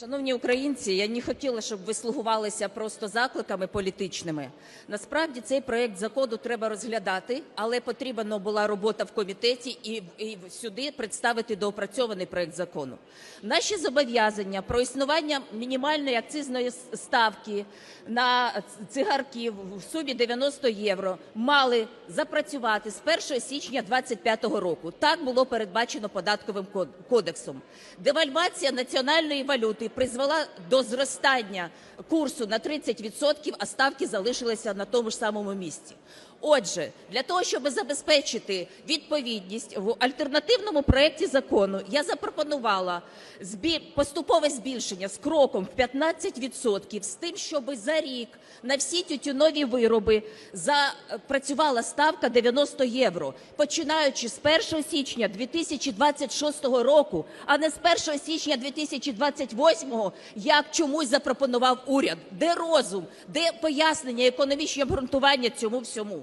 Шановні українці, я не хотіла, щоб ви слугувалися просто закликами політичними. Насправді цей проект закону треба розглядати, але потрібна була робота в комітеті і, і сюди представити доопрацьований проект закону. Наші зобов'язання про існування мінімальної акцизної ставки на цигарки в сумі 90 євро мали запрацювати з 1 січня 2025 року. Так було передбачено податковим кодексом. Девальвація національної валюти призвела до зростання курсу на 30%, а ставки залишилися на тому ж самому місці. Отже, для того, щоб забезпечити відповідність в альтернативному проєкті закону, я запропонувала поступове збільшення з кроком в 15% з тим, щоб за рік на всі тютюнові вироби запрацювала ставка 90 євро, починаючи з 1 січня 2026 року, а не з 1 січня 2028, як чомусь запропонував уряд. Де розум, де пояснення, економічні обґрунтування цьому всьому?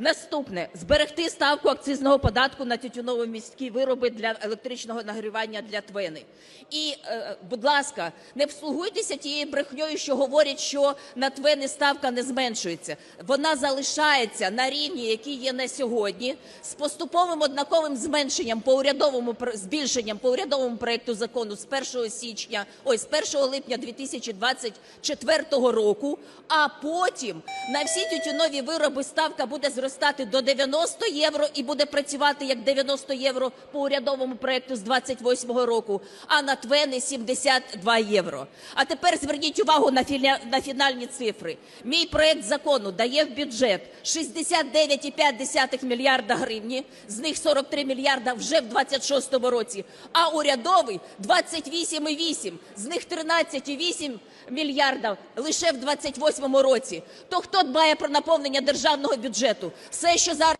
Наступне зберегти ставку акцизного податку на тютюново-міські вироби для електричного нагрівання для твени. І, е, будь ласка, не вслугуйтеся тією брехньою, що говорять, що на твени ставка не зменшується. Вона залишається на рівні, який є на сьогодні, з поступовим однаковим зменшенням по урядовому збільшенням по урядовому проекту закону з 1 січня, ой, з 1 липня 2024 року. А потім на всі тютюнові вироби ставка буде зростати до 90 євро і буде працювати як 90 євро по урядовому проекту з 28 року, а на твени 72 євро. А тепер зверніть увагу на, філя... на фінальні цифри. Мій проект закону дає в бюджет 69,5 мільярда гривні, з них 43 мільярда вже в 26 році, а урядовий 28,8, з них 13,8 мільярда лише в 28 році. То хто дбає про наповнення державного бюджету? Все, що зараз